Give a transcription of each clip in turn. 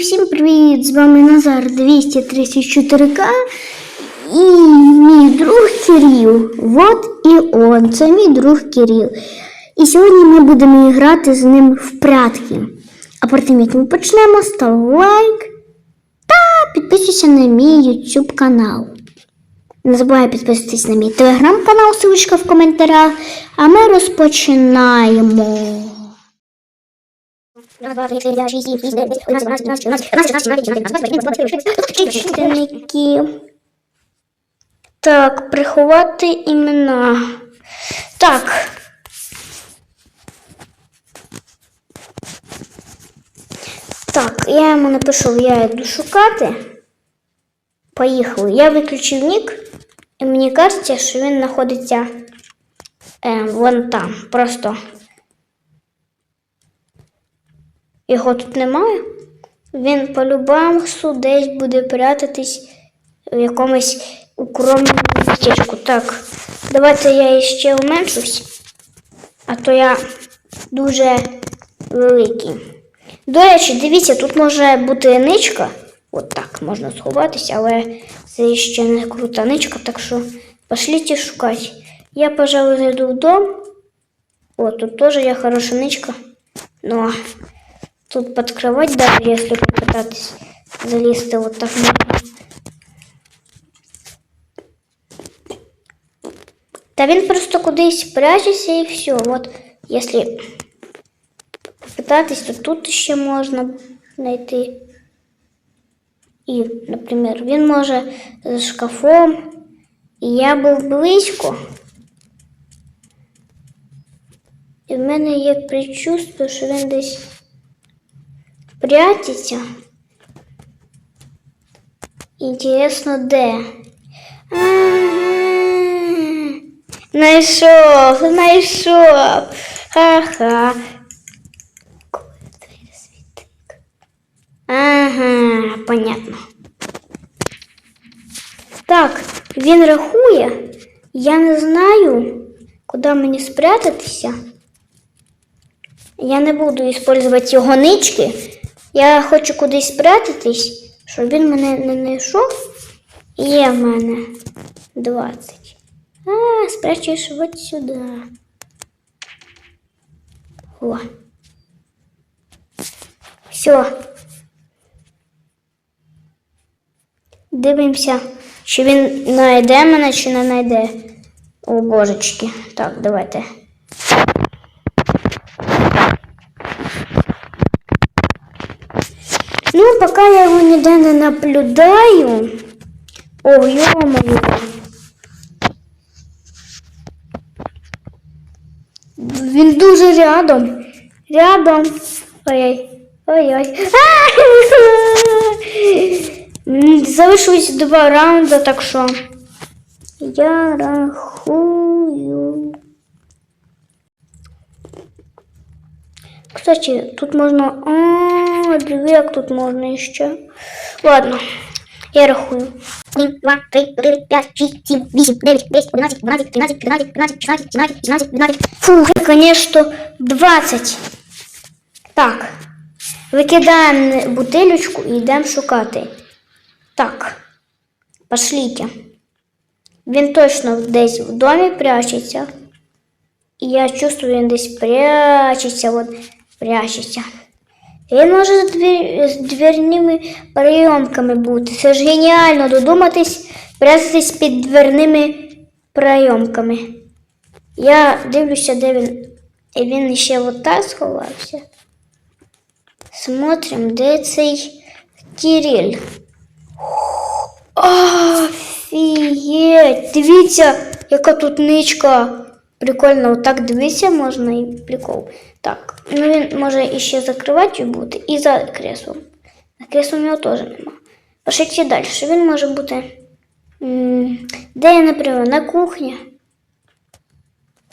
всім привіт! З вами Назар 234К і мій друг Кирил. Вот і он. Це мій друг Кирил. І сьогодні ми будемо грати з ним в прятки. А тим як ми почнемо, став лайк та підписуйся на мій YouTube канал. Не забувай підписатись на мій телеграм-канал, ссылочка в коментарях. А ми розпочинаємо. Чотирники. Так, приховати імена. Так. Так, я йому напишу, я йду шукати. Поїхали. Я виключив нік, і мені кажеться, що він знаходиться е, вон там. Просто. Його тут немає. Він по-любому десь буде прятатись в якомусь укромному містечку. Так, давайте я ще уменшусь, а то я дуже великий. До речі, дивіться, тут може бути ничка. От так можна сховатися, але це ще не крута ничка, так що пошліть шукати. Я, пожалуй, зайду в дом. О, тут тоже я хороша ничка. Но тут под кровать, даже если попытаться залезть, вот так можно. Та він просто кудись прячеться і все. Вот, если попытаться, то тут ще можна знайти. І, наприклад, він може за шкафом. І я був близько. І в мене є предчувство, що він десь прятиться. Інтересно, де? А-а-а. Знайшов, знайшов. Ха-ха. Ага, понятно. Так, він рахує. Я не знаю, куди мені спрятатися. Я не буду використовувати його нички. Я хочу кудись спрятатись, щоб він мене не знайшов. Є в мене 20. А, спрячеш от сюди. О. Все. Дивимося, чи він знайде мене, чи не знайде. О, божечки. Так, давайте. Ну, пока я его ніде не наблюдаю. О, ё-моё. Він дуже рядом. Рядом. Ой-ой. Ой-ой. Залишилось два раунди, так що я рахую. Кстати, тут можна. А, диви, тут можна ще. Ладно, я рахую. 1, 2, 3, 4, 5, 6, 7, 8, 9, 10, 11, 12, 13, 14, 15, 16, 17, 18, 19. Фух, конечно, 20. Так. Викидаємо бутилючку і йдемо шукати. Так. Пошліть. Він точно десь в домі прячеться. І я чувствую, він десь прячеться, от прячеться. Він може з, двір... з дверними прийомками бути. Це ж геніально додуматись, прятатись під дверними прийомками. Я дивлюся, де він. І він ще от так сховався. Смотрим, де цей Кириль. Офігеть! Дивіться, яка тут ничка. Прикольно, отак дивитися можна і прикол. Так, ну він може іще закривати бути і за креслом. За креслом його теж нема. Пошли далі. Він може бути. Де я, наприклад, на кухні.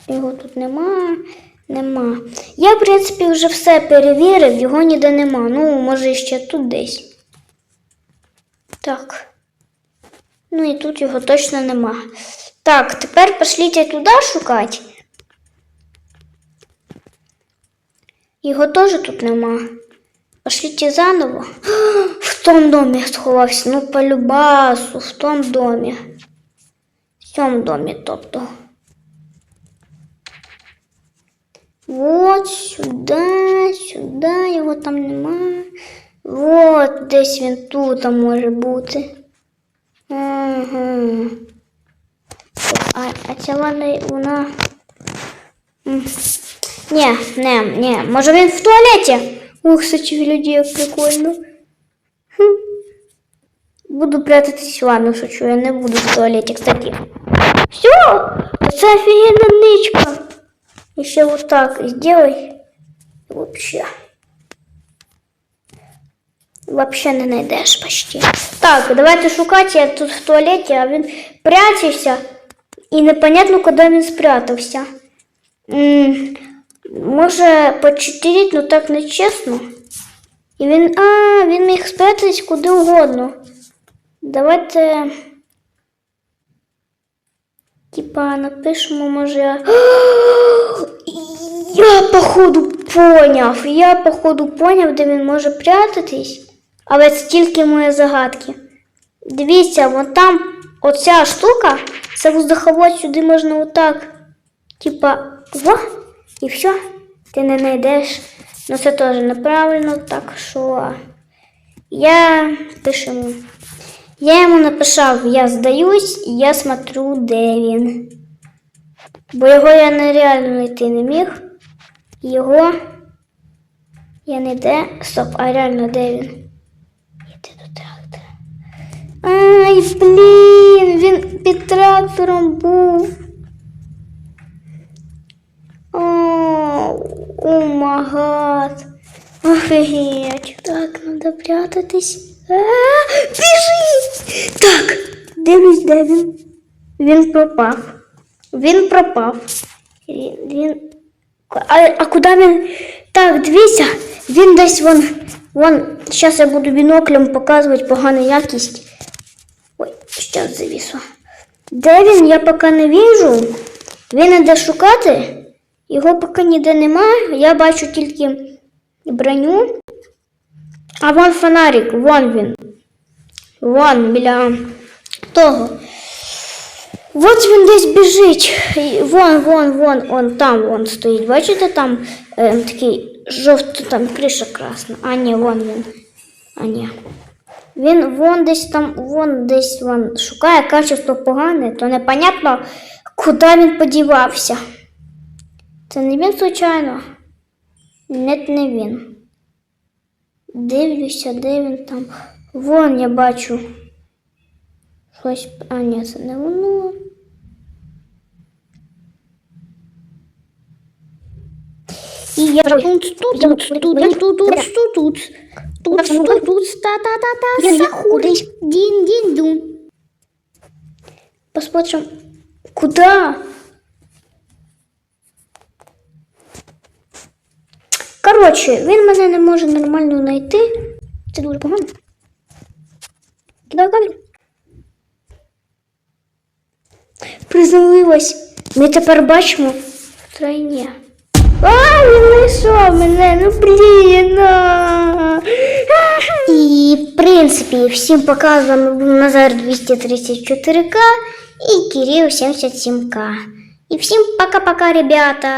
Його тут нема. Нема. Я, в принципі, вже все перевірив, його ніде нема. Ну, може, ще тут десь. Так. Ну і тут його точно нема. Так, тепер пошліть туди шукати. Його теж тут нема. Пошлите заново. В том доме сховався. Ну, по любасу, в том домі. В цьому домі, тобто. Вот сюди, сюди, його там нема. Вот десь він тут може бути. Ага. А, а ця ванна, вона. М. Ні, не, ні. Може він в туалеті? Ух, кстати, людей як прикольно. Хм. Буду прятатись, ладно, шучу, я не буду в туалеті, кстати. Все, це офігенна ничка. Еще вот так сделай. Вообще. Вообще не знайдеш почти. Так, давайте шукати. Я тут в туалеті, а він прячешся. І непонятно, куди він спрятався. М, Може почотиріть, ну так не чесно. І він. А, він міг спрятатись куди угодно. Давайте. Типа напишемо, може. Я походу поняв. Я походу поняв, де він може прятатись. Але це тільки мої загадки. Дивіться, вон там оця штука, це воздуховод сюди можна отак. Типа, во, і все, ти не знайдеш. Ну це теж неправильно, так що я пишемо. Я йому написав, я здаюсь, і я смотрю, де він. Бо його я нереально знайти не міг. Його я не де. Стоп, а реально де він? Іди до трактора. Ай, блін, він під трактором був. О магад. Офігеть. Так, треба прятатись. А, біжи! Так, дивлюсь, де він. Він пропав. Він пропав. Він. він... А, а куди він? Так, дивіться, він десь вон. Вон, зараз я буду біноклем показувати погану якість. Ой, зараз завісло. Де він, я поки не віжу. Він іде шукати. Його поки ніде немає. Я бачу тільки броню. А вон фонарик, вон він. Вон біля того. От він десь біжить. Вон, вон, вон, он там вон стоїть. Бачите, там е, такий жовтий, там криша красна. А ні, вон він. А ні. Він вон десь там, вон десь вон шукає качество погане, то непонятно, куди він подівався. Це не він, случайно? Нет, не він. Дивлюся, де він там. Вон я бачу. Щось. А, ні, це не воно. І я тут, тут, тут, тут, тут, тут, тут, тут, тут, тут, тут, тут, та, та, та, та, заходить. Дін, дін, дун. Посмотрим, куда? Коротше, він мене не може нормально знайти. Це дуже погано. Кидаю камеру. Приземлилась. Ми тепер бачимо втройні. А, він знайшов мене, ну блін. а. І, в принципі, всім показано був Назар 234К і Кирил 77К. І всім пока-пока, ребята.